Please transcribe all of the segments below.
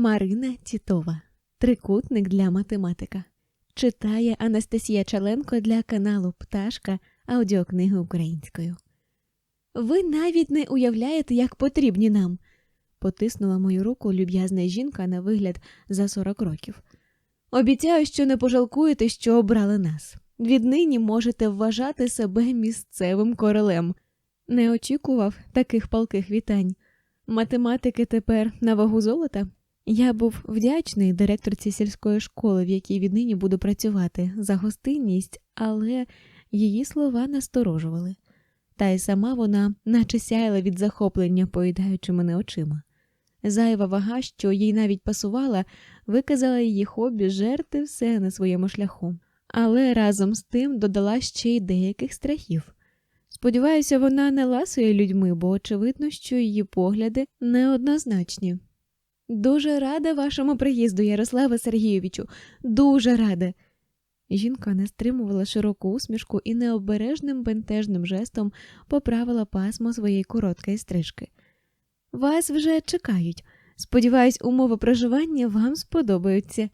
Марина Тітова. Трикутник для математика. Читає Анастасія Чаленко для каналу Пташка аудіокниги українською. Ви навіть не уявляєте, як потрібні нам. потиснула мою руку люб'язна жінка на вигляд за 40 років. Обіцяю, що не пожалкуєте, що обрали нас. Віднині можете вважати себе місцевим королем. Не очікував таких палких вітань. Математики тепер на вагу золота. Я був вдячний директорці сільської школи, в якій віднині буду працювати, за гостинність, але її слова насторожували. Та й сама вона наче сяяла від захоплення, поїдаючи мене очима. Зайва вага, що їй навіть пасувала, виказала її хобі жерти все на своєму шляху, але разом з тим додала ще й деяких страхів. Сподіваюся, вона не ласує людьми, бо очевидно, що її погляди неоднозначні. Дуже рада вашому приїзду, Ярославе Сергійовичу, дуже рада. Жінка не стримувала широку усмішку і необережним бентежним жестом поправила пасмо своєї короткої стрижки. Вас вже чекають. Сподіваюсь, умови проживання вам сподобаються.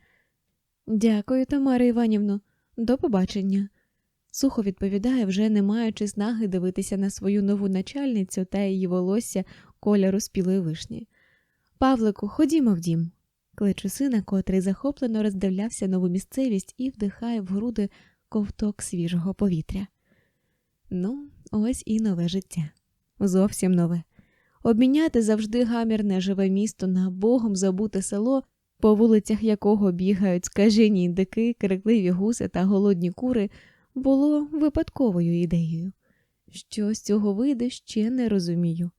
Дякую, Тамара Іванівно, до побачення. Сухо відповідає, вже не маючи снаги дивитися на свою нову начальницю та її волосся кольору спілої вишні. Павлику, ходімо в дім. Кличу сина, котрий захоплено роздивлявся нову місцевість і вдихає в груди ковток свіжого повітря. Ну, ось і нове життя. Зовсім нове. Обміняти завжди гамірне живе місто на богом забуте село, по вулицях якого бігають скажені індики, крикливі гуси та голодні кури, було випадковою ідеєю. Що з цього вийде, ще не розумію.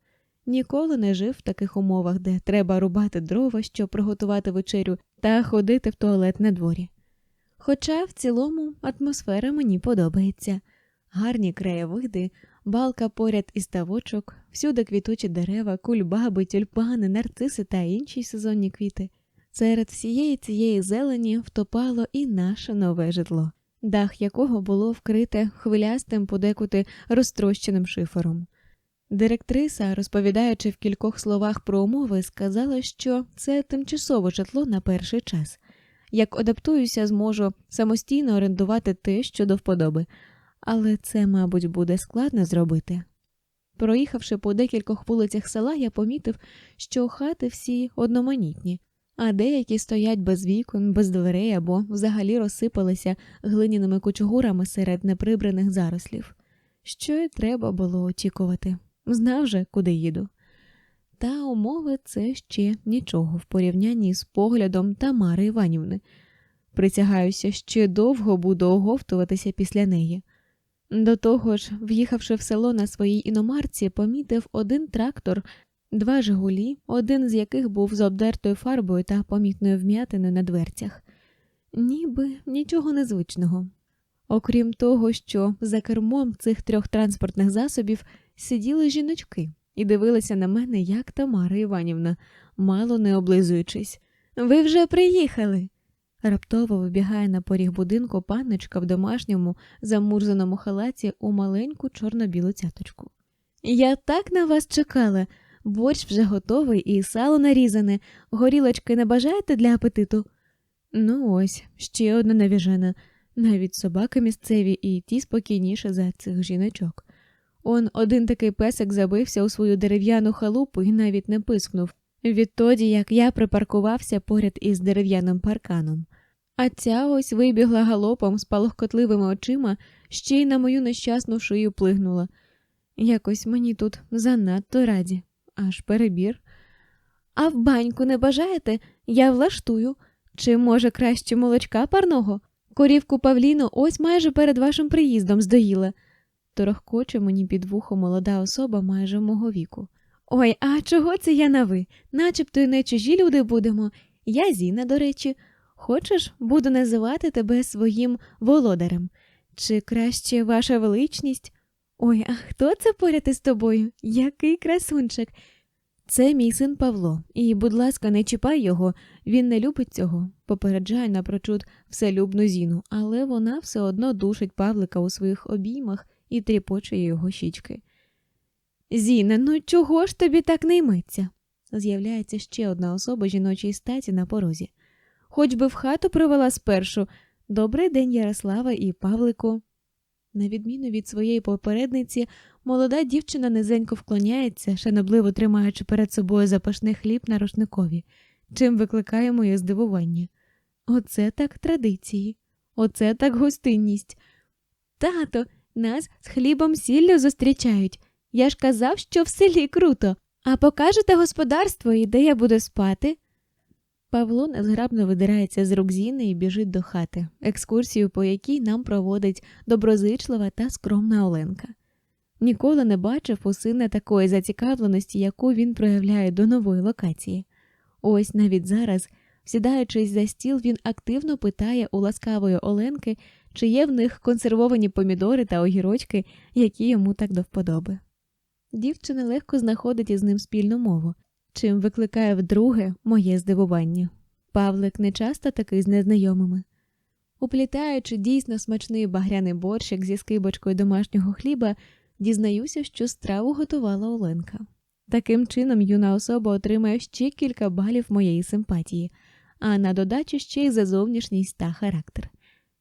Ніколи не жив в таких умовах, де треба рубати дрова, щоб приготувати вечерю, та ходити в туалет на дворі. Хоча в цілому атмосфера мені подобається гарні краєвиди, балка поряд із ставочок, всюди квітучі дерева, кульбаби, тюльпани, нарциси та інші сезонні квіти. Серед всієї цієї зелені втопало і наше нове житло, дах якого було вкрите хвилястим подекути розтрощеним шифером. Директриса, розповідаючи в кількох словах про умови, сказала, що це тимчасове житло на перший час. Як адаптуюся, зможу самостійно орендувати те, що до вподоби, але це, мабуть, буде складно зробити. Проїхавши по декількох вулицях села, я помітив, що хати всі одноманітні, а деякі стоять без вікон, без дверей або взагалі розсипалися глиняними кучугурами серед неприбраних зарослів. Що й треба було очікувати. Знав же, куди їду. Та умови це ще нічого в порівнянні з поглядом Тамари Іванівни. Присягаюся, ще довго буду оговтуватися після неї. До того ж, в'їхавши в село на своїй іномарці, помітив один трактор, два жигулі, один з яких був з обдертою фарбою та помітною вм'ятиною на дверцях. Ніби нічого незвичного. Окрім того, що за кермом цих трьох транспортних засобів сиділи жіночки і дивилися на мене, як Тамара Іванівна, мало не облизуючись. Ви вже приїхали. Раптово вибігає на поріг будинку панночка в домашньому замурзаному халаті у маленьку чорно-білу цяточку. Я так на вас чекала. Борщ вже готовий і сало нарізане, горілочки не бажаєте для апетиту? Ну ось, ще одна навіжена, навіть собаки місцеві і ті спокійніше за цих жіночок. Он один такий песик забився у свою дерев'яну халупу і навіть не пискнув, відтоді як я припаркувався поряд із дерев'яним парканом. А ця ось вибігла галопом з палохкотливими очима, ще й на мою нещасну шию плигнула. Якось мені тут занадто раді, аж перебір. А в баньку не бажаєте? Я влаштую. Чи, може, краще молочка парного? Корівку Павліну ось майже перед вашим приїздом здоїла. Торохкоче мені під вухо молода особа майже мого віку. Ой, а чого це я на ви? Начебто й не чужі люди будемо. Я Зіна, до речі. Хочеш, буду називати тебе своїм володарем. Чи краще ваша величність? Ой, а хто це поряд із тобою? Який красунчик? Це мій син Павло, і, будь ласка, не чіпай його, він не любить цього, попереджає напрочуд вселюбну Зіну, але вона все одно душить Павлика у своїх обіймах і тріпочує його щічки. Зіна, ну чого ж тобі так не йметься? З'являється ще одна особа жіночої статі на порозі. Хоч би в хату привела спершу. Добрий день, Ярослава і Павлику. На відміну від своєї попередниці, молода дівчина низенько вклоняється, шанобливо тримаючи перед собою запашний хліб на рушникові, чим викликає моє здивування. Оце так традиції, оце так гостинність. Тато, нас з хлібом сіллю зустрічають. Я ж казав, що в селі круто. А покажете господарство і де я буду спати? Павло незграбно видирається з рук Зіни і біжить до хати, екскурсію, по якій нам проводить доброзичлива та скромна Оленка. Ніколи не бачив у сина такої зацікавленості, яку він проявляє до нової локації. Ось навіть зараз, сідаючись за стіл, він активно питає у ласкавої Оленки, чи є в них консервовані помідори та огірочки, які йому так до вподоби. Дівчина легко знаходить із ним спільну мову, чим викликає вдруге моє здивування. Павлик не часто такий з незнайомими. Уплітаючи дійсно смачний багряний борщик зі скибочкою домашнього хліба, дізнаюся, що страву готувала Оленка. Таким чином, юна особа отримає ще кілька балів моєї симпатії, а на додачу ще й за зовнішність та характер.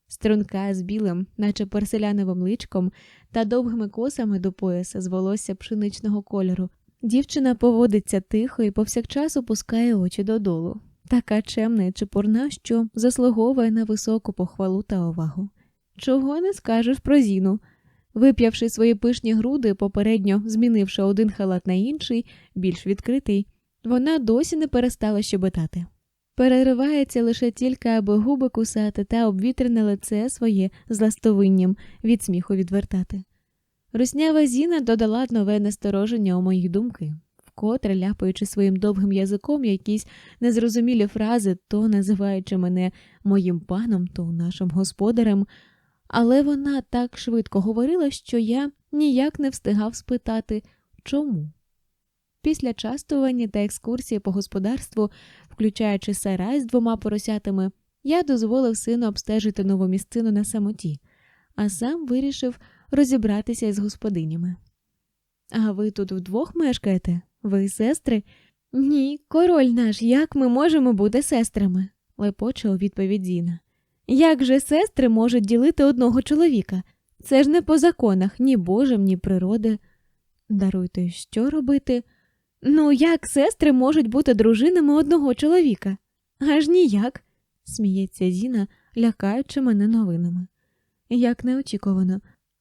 Струнка з білим, наче порселяновим личком, та довгими косами до пояса з волосся пшеничного кольору. Дівчина поводиться тихо і повсякчас опускає очі додолу, така чемна і чепурна, що заслуговує на високу похвалу та увагу. Чого не скажеш про Зіну? Вип'явши свої пишні груди, попередньо змінивши один халат на інший, більш відкритий, вона досі не перестала щебетати. Переривається лише тільки, аби губи кусати та обвітрене лице своє з ластовинням від сміху відвертати. Руснява Зіна додала нове настороження у мої думки, вкотре ляпаючи своїм довгим язиком якісь незрозумілі фрази, то називаючи мене моїм паном, то нашим господарем, але вона так швидко говорила, що я ніяк не встигав спитати чому. Після частування та екскурсії по господарству, включаючи сарай з двома поросятами, я дозволив сину обстежити нову місцину на самоті, а сам вирішив розібратися із господинями. А ви тут вдвох мешкаєте? Ви сестри? Ні, король наш, як ми можемо бути сестрами? лепоче у відповідь Зіна. Як же сестри можуть ділити одного чоловіка? Це ж не по законах ні Божим, ні природи. Даруйте, що робити? Ну, як сестри можуть бути дружинами одного чоловіка? Аж ніяк, сміється Зіна, лякаючи мене новинами. Як неочікувано,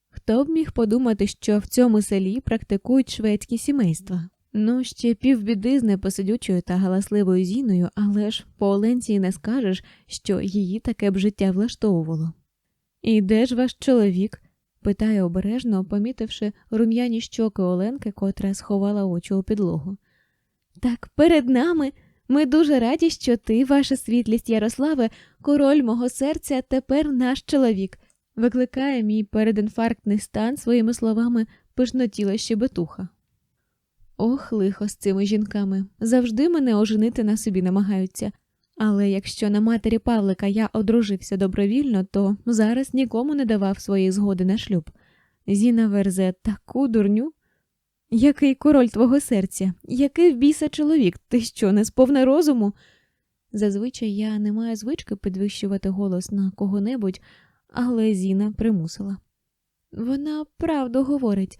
хто б міг подумати, що в цьому селі практикують шведські сімейства? Ну, ще півбіди з непосидючою та галасливою Зіною, але ж по Оленції не скажеш, що її таке б життя влаштовувало. І де ж ваш чоловік? Питає обережно, помітивши рум'яні щоки Оленки, котра сховала очі у підлогу. Так перед нами ми дуже раді, що ти, ваша світлість Ярославе, король мого серця, тепер наш чоловік, викликає мій передінфарктний стан своїми словами пишнотіла щебетуха. Ох, лихо з цими жінками. Завжди мене оженити на собі намагаються. Але якщо на матері Павлика я одружився добровільно, то зараз нікому не давав своєї згоди на шлюб. Зіна верзе таку дурню. Який король твого серця, який в біса чоловік, ти що, не сповна розуму? Зазвичай я не маю звички підвищувати голос на кого-небудь, але Зіна примусила. Вона правду говорить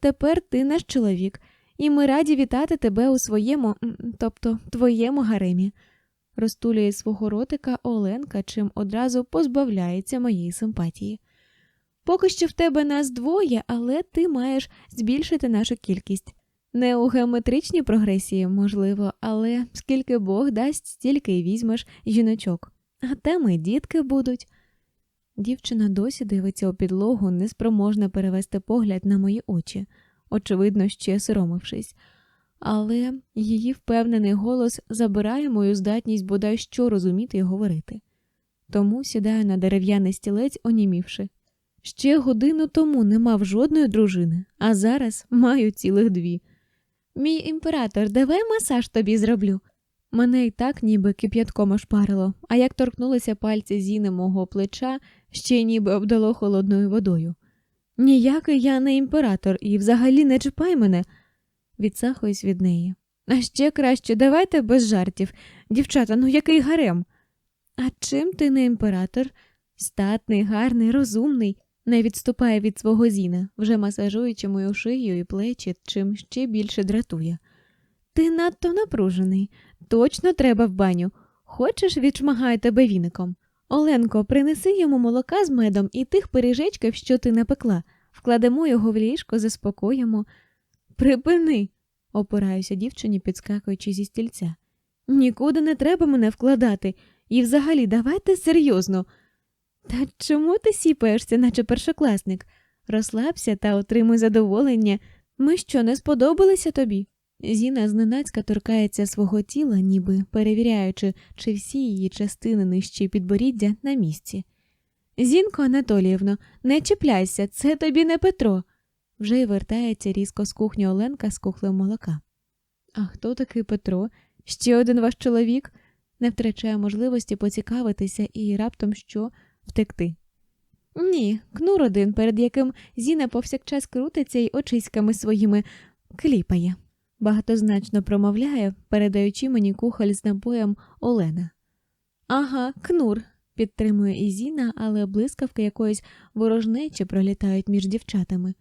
тепер ти наш чоловік, і ми раді вітати тебе у своєму, тобто твоєму гаремі розтулює свого ротика Оленка, чим одразу позбавляється моєї симпатії. Поки що в тебе нас двоє, але ти маєш збільшити нашу кількість. Не у геометричній прогресії, можливо, але скільки Бог дасть, стільки й візьмеш жіночок, а там і дітки будуть. Дівчина досі дивиться у підлогу, неспроможна перевести погляд на мої очі, очевидно, ще соромившись але її впевнений голос забирає мою здатність бодай що розуміти і говорити. Тому сідаю на дерев'яний стілець, онімівши. Ще годину тому не мав жодної дружини, а зараз маю цілих дві. Мій імператор, давай масаж тобі зроблю. Мене й так ніби кип'ятком ошпарило, а як торкнулися пальці зіни мого плеча, ще ніби обдало холодною водою. Ніякий я не імператор і взагалі не чіпай мене відсахуюсь від неї. А ще краще, давайте без жартів. Дівчата, ну який гарем? А чим ти не імператор? Статний, гарний, розумний, не відступає від свого зіна, вже масажуючи мою шию і плечі, чим ще більше дратує. Ти надто напружений. Точно треба в баню. Хочеш, відшмагаю тебе віником. Оленко, принеси йому молока з медом і тих пиріжечків, що ти напекла. Вкладемо його в ліжко, заспокоїмо. Припини, опираюся дівчині, підскакуючи зі стільця. Нікуди не треба мене вкладати. І взагалі давайте серйозно. Та чому ти сіпаєшся, наче першокласник? Розслабся та отримуй задоволення. Ми що, не сподобалися тобі? Зіна зненацька торкається свого тіла, ніби перевіряючи, чи всі її частини нижчі підборіддя на місці. Зінко Анатоліївно, не чіпляйся, це тобі не Петро. Вже й вертається різко з кухні Оленка з кухлем молока. А хто такий Петро? Ще один ваш чоловік? Не втрачає можливості поцікавитися і раптом що втекти. Ні, кнур один, перед яким Зіна повсякчас крутиться й очиськами своїми кліпає. Багатозначно промовляє, передаючи мені кухоль з напоєм Олена. Ага, кнур, підтримує і Зіна, але блискавки якоїсь ворожнечі пролітають між дівчатами.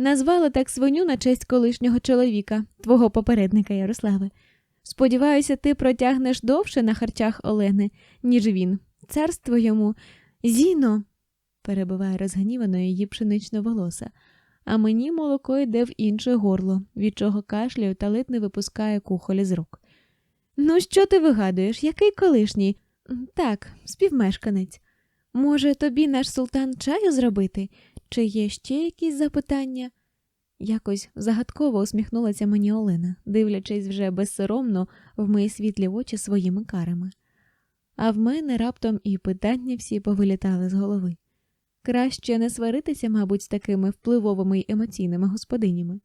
Назвали так свиню на честь колишнього чоловіка, твого попередника Ярославе. Сподіваюся, ти протягнеш довше на харчах Олени, ніж він. Царство йому. Зіно, перебиває розгнівано її пшенично волоса, а мені молоко йде в інше горло, від чого кашляю та ледь не випускає кухолі з рук. Ну, що ти вигадуєш? Який колишній? Так, співмешканець. Може, тобі наш султан чаю зробити? Чи є ще якісь запитання? Якось загадково усміхнулася мені Олена, дивлячись вже безсоромно в мої світлі очі своїми карами. А в мене раптом і питання всі повилітали з голови. Краще не сваритися, мабуть, з такими впливовими й емоційними господинями.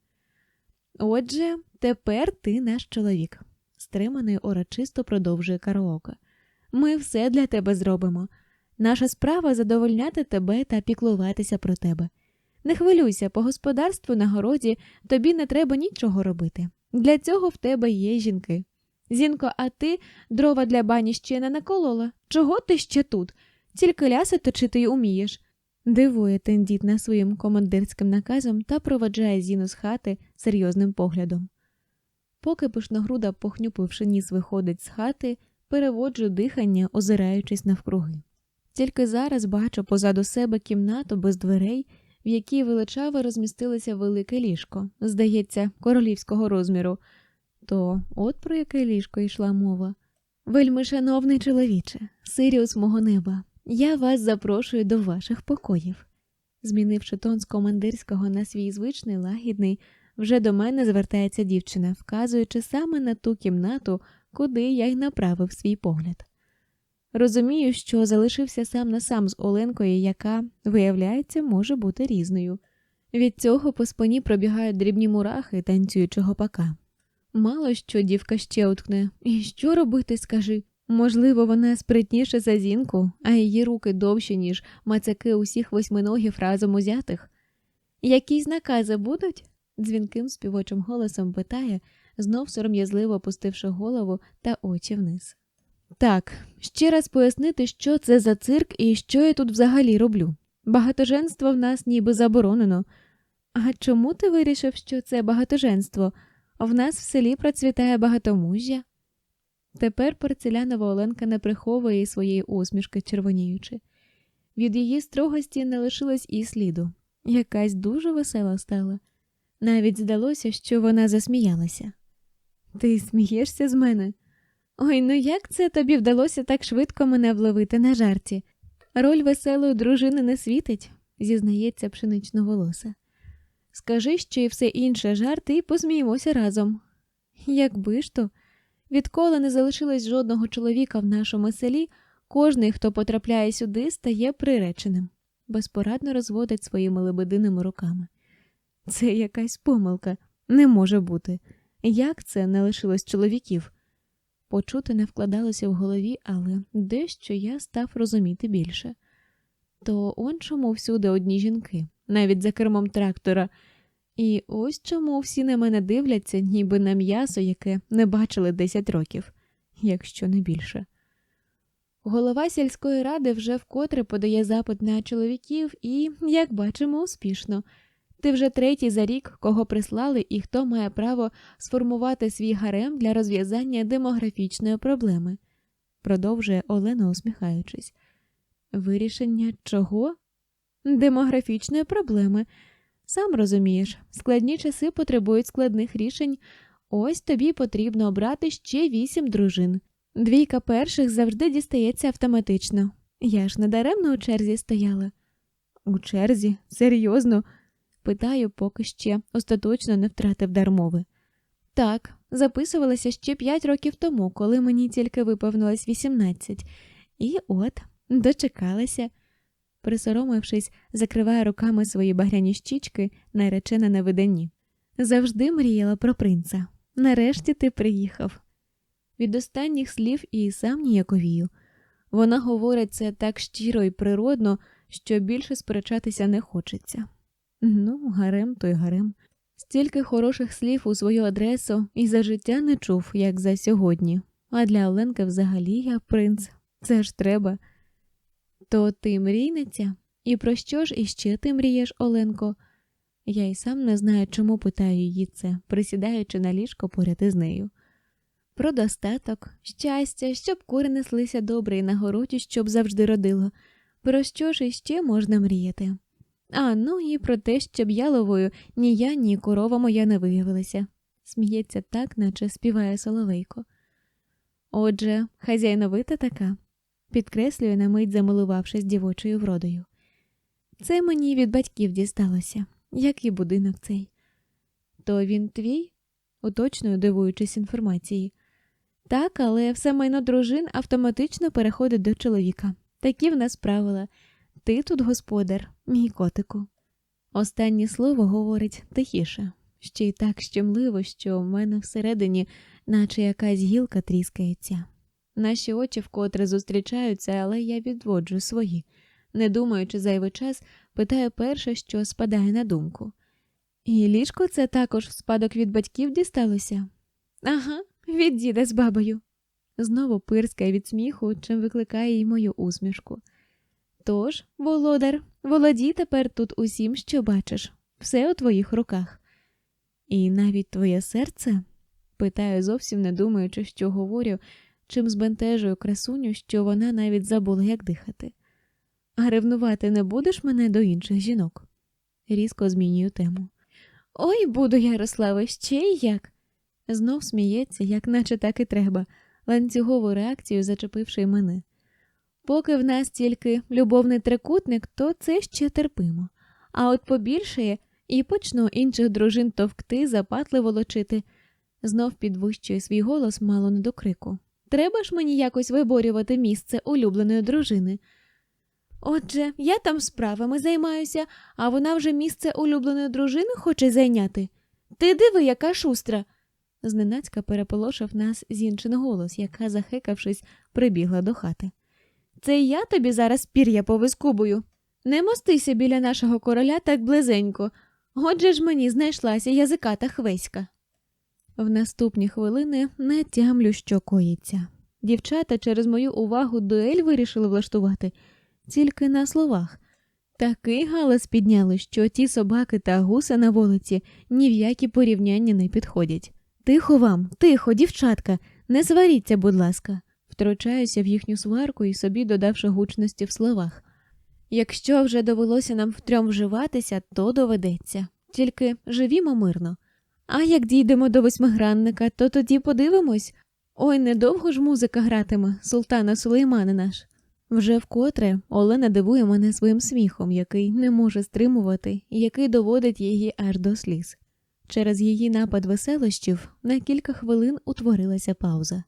Отже, тепер ти наш чоловік, стриманий урочисто продовжує караока. Ми все для тебе зробимо. Наша справа задовольняти тебе та піклуватися про тебе. Не хвилюйся, по господарству на городі тобі не треба нічого робити. Для цього в тебе є жінки. Зінко, а ти дрова для бані ще не наколола? Чого ти ще тут? Тільки ляси точити й умієш. Дивує тендітна своїм командирським наказом та проваджає Зіну з хати серйозним поглядом. Поки пишногруда, похнюпивши ніс, виходить з хати, переводжу дихання, озираючись навкруги. Тільки зараз бачу позаду себе кімнату без дверей, в якій величаво розмістилося велике ліжко, здається, королівського розміру. То от про яке ліжко йшла мова. Вельми шановний чоловіче, Сиріус мого неба, я вас запрошую до ваших покоїв. Змінивши тон з командирського на свій звичний лагідний, вже до мене звертається дівчина, вказуючи саме на ту кімнату, куди я й направив свій погляд. Розумію, що залишився сам на сам з Оленкою, яка, виявляється, може бути різною. Від цього по спині пробігають дрібні мурахи танцюючого пака. Мало що дівка ще уткне. І що робити, скажи? Можливо, вона спритніша за зінку, а її руки довші, ніж мацаки усіх восьминогів разом узятих. Якісь накази будуть? дзвінким співочим голосом питає, знов сором'язливо опустивши голову та очі вниз. Так, ще раз пояснити, що це за цирк і що я тут взагалі роблю. Багатоженство в нас ніби заборонено. А чому ти вирішив, що це багатоженство? В нас в селі процвітає багатомужжя. Тепер порцелянова Оленка не приховує своєї усмішки, червоніючи. Від її строгості не лишилось і сліду. Якась дуже весела стала. Навіть здалося, що вона засміялася. Ти смієшся з мене? Ой, ну як це тобі вдалося так швидко мене вловити на жарті? Роль веселої дружини не світить, зізнається пшенично волоса. Скажи, що і все інше жарти, і посміємося разом. Якби ж то, відколи не залишилось жодного чоловіка в нашому селі, кожний, хто потрапляє сюди, стає приреченим, безпорадно розводить своїми лебединими руками. Це якась помилка, не може бути. Як це не лишилось чоловіків? Почути не вкладалося в голові, але дещо я став розуміти більше. То он чому всюди одні жінки, навіть за кермом трактора. І ось чому всі на мене дивляться, ніби на м'ясо, яке не бачили 10 років, якщо не більше. Голова сільської ради вже вкотре подає запит на чоловіків і, як бачимо, успішно. Ти вже третій за рік, кого прислали, і хто має право сформувати свій гарем для розв'язання демографічної проблеми, продовжує Олена, усміхаючись. Вирішення чого? Демографічної проблеми. Сам розумієш, складні часи потребують складних рішень. Ось тобі потрібно обрати ще вісім дружин. Двійка перших завжди дістається автоматично. Я ж недаремно у черзі стояла. У черзі? Серйозно? Питаю, поки ще остаточно не втратив дар мови. Так, записувалася ще п'ять років тому, коли мені тільки виповнилось 18. І от, дочекалася. Присоромившись, закриває руками свої багряні щічки, наречена на виданні. Завжди мріяла про принца. Нарешті ти приїхав. Від останніх слів і сам ніяковію. Вона говорить це так щиро і природно, що більше сперечатися не хочеться. Ну, гарем той гарем. Стільки хороших слів у свою адресу і за життя не чув, як за сьогодні. А для Оленки взагалі я принц. Це ж треба. То ти мрійниця? І про що ж іще ти мрієш, Оленко? Я й сам не знаю, чому питаю її це, присідаючи на ліжко поряд із нею. Про достаток, щастя, щоб кури неслися добре і на городі, щоб завжди родило. Про що ж іще можна мріяти? А ну і про те, щоб яловою ні я, ні корова моя не виявилися. Сміється так, наче співає соловейко. Отже, хазяйновита така, підкреслює на мить, замилувавшись дівочою вродою. Це мені від батьків дісталося, як і будинок цей. То він твій? уточнюю, дивуючись інформації. Так, але все майно дружин автоматично переходить до чоловіка. Такі в нас правила. Ти тут господар, мій котику. Останнє слово говорить тихіше, ще й так щемливо, що в мене всередині, наче якась гілка тріскається. Наші очі вкотре зустрічаються, але я відводжу свої, не думаючи зайвий час, питаю перше, що спадає на думку. І ліжко це також в спадок від батьків дісталося? Ага, від діда з бабою. Знову пирскає від сміху, чим викликає й мою усмішку. Тож, володар, володій тепер тут усім, що бачиш, все у твоїх руках. І навіть твоє серце? питаю, зовсім не думаючи, що говорю, чим збентежую красуню, що вона навіть забула, як дихати. А ревнувати не будеш мене до інших жінок? Різко змінюю тему. Ой, буду, Ярославе, ще й як. Знов сміється, як наче так і треба, ланцюгову реакцію зачепивши мене. Поки в нас тільки любовний трикутник, то це ще терпимо. А от побільшає і почну інших дружин товкти, запатливо лочити. Знов підвищує свій голос мало не до крику. Треба ж мені якось виборювати місце улюбленої дружини. Отже, я там справами займаюся, а вона вже місце улюбленої дружини хоче зайняти. Ти диви, яка шустра. Зненацька переполошив нас зінчин голос, яка, захикавшись, прибігла до хати. Це я тобі зараз пір'я повискубую. Не мостися біля нашого короля так близенько. Отже ж мені знайшлася язиката хвеська. В наступні хвилини не тямлю, що коїться. Дівчата через мою увагу дуель вирішили влаштувати тільки на словах. Такий галас підняли, що ті собаки та гуси на вулиці ні в які порівняння не підходять. Тихо вам, тихо, дівчатка, не сваріться, будь ласка, втручаюся в їхню сварку і собі додавши гучності в словах. Якщо вже довелося нам втрьом вживатися, то доведеться. Тільки живімо мирно. А як дійдемо до восьмигранника, то тоді подивимось. Ой, недовго ж музика гратиме, султана Сулеймани наш. Вже вкотре Олена дивує мене своїм сміхом, який не може стримувати який доводить її аж до сліз. Через її напад веселощів на кілька хвилин утворилася пауза.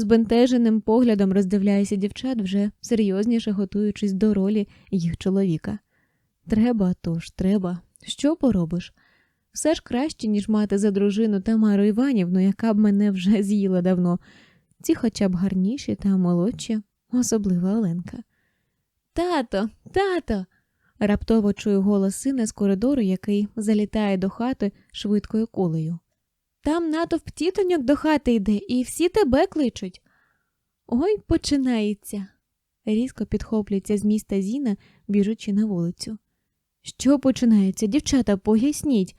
Збентеженим поглядом роздивляюся дівчат, вже серйозніше готуючись до ролі їх чоловіка. Треба, тож треба, що поробиш? Все ж краще, ніж мати за дружину Тамару Іванівну, яка б мене вже з'їла давно, ці хоча б гарніші та молодші, особлива Оленка. Тато, тато. Раптово чую голос сина з коридору, який залітає до хати швидкою кулею. Там натовп тітоньок до хати йде, і всі тебе кличуть. Ой, починається. Різко підхоплюється з міста Зіна, біжучи на вулицю. Що починається, дівчата, поясніть.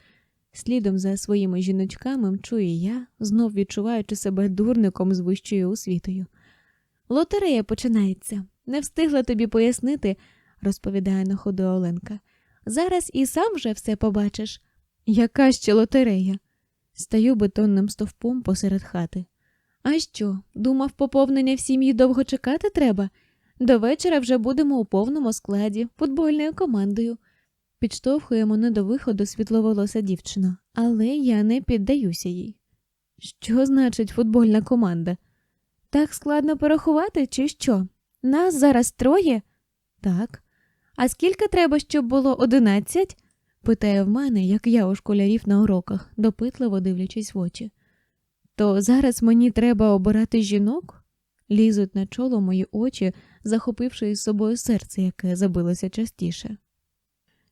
Слідом за своїми жіночками мчую я, знов відчуваючи себе дурником з вищою освітою. Лотерея починається. Не встигла тобі пояснити, розповідає на ходу Оленка. Зараз і сам вже все побачиш. Яка ще лотерея? Стаю бетонним стовпом посеред хати. А що, думав, поповнення в сім'ї довго чекати треба? До вечора вже будемо у повному складі, футбольною командою. Підштовхує мене до виходу світловолоса дівчина, але я не піддаюся їй. Що значить футбольна команда? Так складно порахувати, чи що? Нас зараз троє? Так. А скільки треба, щоб було одинадцять? Питає в мене, як я у школярів на уроках, допитливо дивлячись в очі. То зараз мені треба обирати жінок? Лізуть на чоло мої очі, захопивши із собою серце, яке забилося частіше.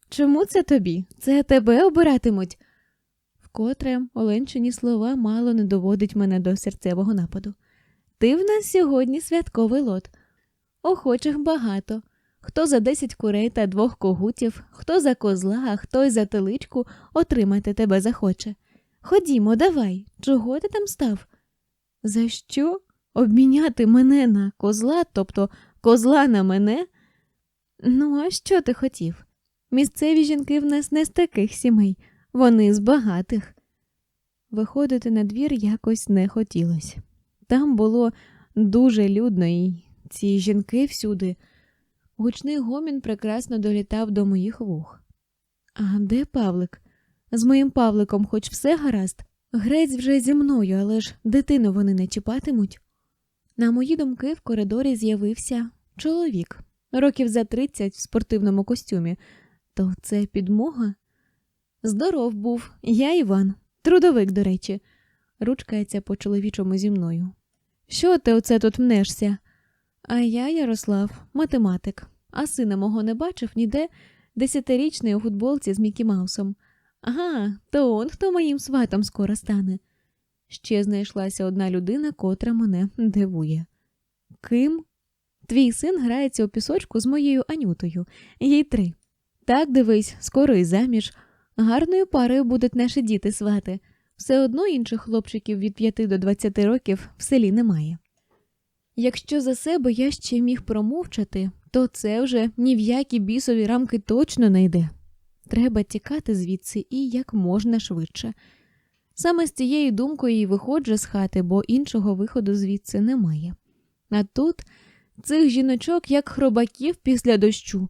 Чому це тобі? Це тебе обиратимуть? Вкотре Оленчині слова мало не доводить мене до серцевого нападу. Ти в нас сьогодні святковий лот. Охочих багато. Хто за десять курей та двох когутів, хто за козла, а хто й за теличку отримати тебе захоче. Ходімо, давай, чого ти там став? За що? Обміняти мене на козла, тобто козла на мене? Ну, а що ти хотів? Місцеві жінки в нас не з таких сімей, вони з багатих. Виходити на двір якось не хотілося. Там було дуже людно, і ці жінки всюди. Гучний гомін прекрасно долітав до моїх вух. А де Павлик? З моїм Павликом хоч все гаразд? Грець вже зі мною, але ж дитину вони не чіпатимуть. На мої думки в коридорі з'явився чоловік, років за тридцять в спортивному костюмі. То це підмога? Здоров був, я Іван, трудовик, до речі, ручкається по чоловічому зі мною. Що ти оце тут мнешся? А я Ярослав, математик, а сина мого не бачив ніде десятирічний у футболці з Мікі Маусом. Ага, то он хто моїм сватом скоро стане. Ще знайшлася одна людина, котра мене дивує. Ким? Твій син грається у пісочку з моєю Анютою, їй три. Так дивись, скоро і заміж. Гарною парою будуть наші діти свати. Все одно інших хлопчиків від п'яти до двадцяти років в селі немає. Якщо за себе я ще міг промовчати, то це вже ні в які бісові рамки точно не йде. Треба тікати звідси і як можна швидше. Саме з цією думкою і виходжу з хати, бо іншого виходу звідси немає. А тут цих жіночок, як хробаків після дощу,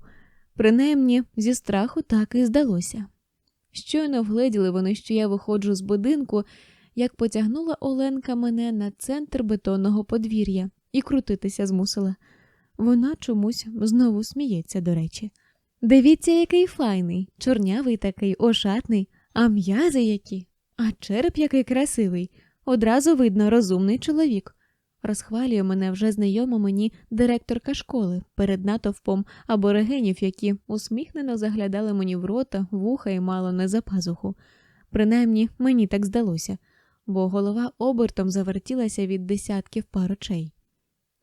принаймні зі страху так і здалося. Щойно вгледіли вони, що я виходжу з будинку, як потягнула Оленка мене на центр бетонного подвір'я і крутитися змусила. Вона чомусь знову сміється, до речі. Дивіться, який файний, чорнявий такий, ошатний, а м'язи які, а череп який красивий. Одразу видно розумний чоловік. Розхвалює мене вже знайома мені директорка школи перед натовпом аборигенів, які усміхнено заглядали мені в рота, вуха і мало не за пазуху. Принаймні мені так здалося, бо голова обертом завертілася від десятків пар очей.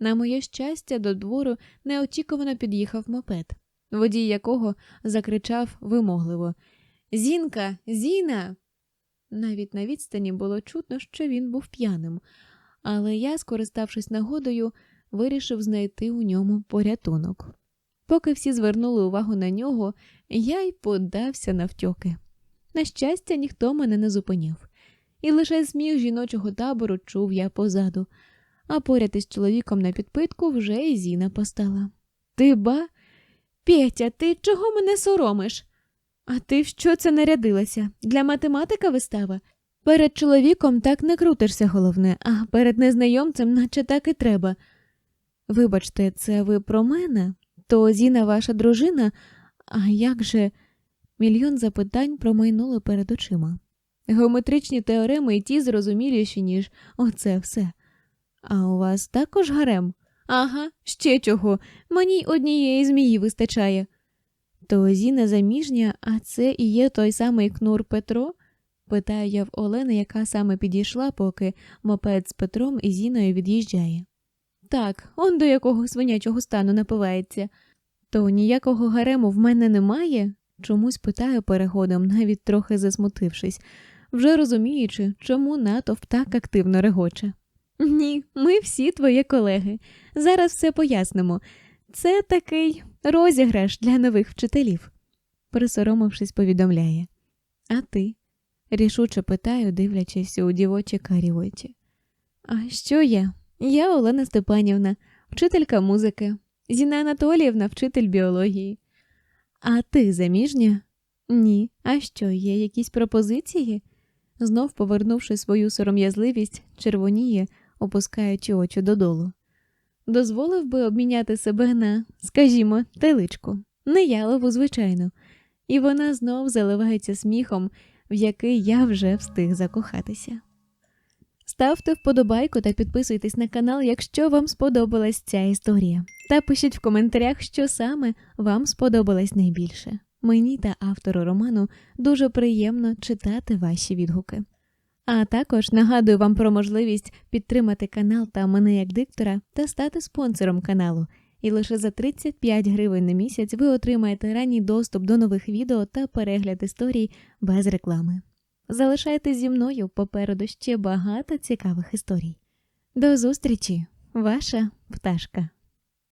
На моє щастя, до двору неочікувано під'їхав мопед, водій якого закричав вимогливо Зінка, Зіна. Навіть на відстані було чутно, що він був п'яним, але я, скориставшись нагодою, вирішив знайти у ньому порятунок. Поки всі звернули увагу на нього, я й подався навтьоки. На щастя, ніхто мене не зупиняв, і лише сміх жіночого табору чув я позаду а поряд із чоловіком на підпитку вже і Зіна постала. Ти ба? Петя, ти чого мене соромиш? А ти в що це нарядилася? Для математика вистава? Перед чоловіком так не крутишся, головне, а перед незнайомцем, наче так і треба. Вибачте, це ви про мене? То Зіна ваша дружина, а як же? Мільйон запитань промайнули перед очима. Геометричні теореми і ті зрозуміліші, ніж оце все. А у вас також гарем? Ага, ще чого. Мені однієї змії вистачає. То Зіна заміжня, а це і є той самий кнур Петро? питаю я в Олени, яка саме підійшла, поки мопед з Петром і Зіною від'їжджає. Так, он до якого свинячого стану напивається. То ніякого гарему в мене немає? Чомусь питаю переходом, навіть трохи засмутившись, вже розуміючи, чому натовп так активно регоче. Ні, ми всі твої колеги. Зараз все пояснимо. Це такий розіграш для нових вчителів, присоромившись, повідомляє. А ти? рішуче питаю, дивлячись у дівочі карі очі. А що я? Я Олена Степанівна, вчителька музики, Зіна Анатоліївна, вчитель біології. А ти заміжня? Ні. А що, є якісь пропозиції? Знов повернувши свою сором'язливість, червоніє, опускаючи очі додолу. Дозволив би обміняти себе на, скажімо, теличку, не ялову, звичайно, і вона знов заливається сміхом, в який я вже встиг закохатися. Ставте вподобайку та підписуйтесь на канал, якщо вам сподобалась ця історія. Та пишіть в коментарях, що саме вам сподобалось найбільше. Мені та автору роману дуже приємно читати ваші відгуки. А також нагадую вам про можливість підтримати канал та мене як диктора та стати спонсором каналу. І лише за 35 гривень на місяць ви отримаєте ранній доступ до нових відео та перегляд історій без реклами. Залишайтесь зі мною попереду ще багато цікавих історій. До зустрічі, ваша пташка.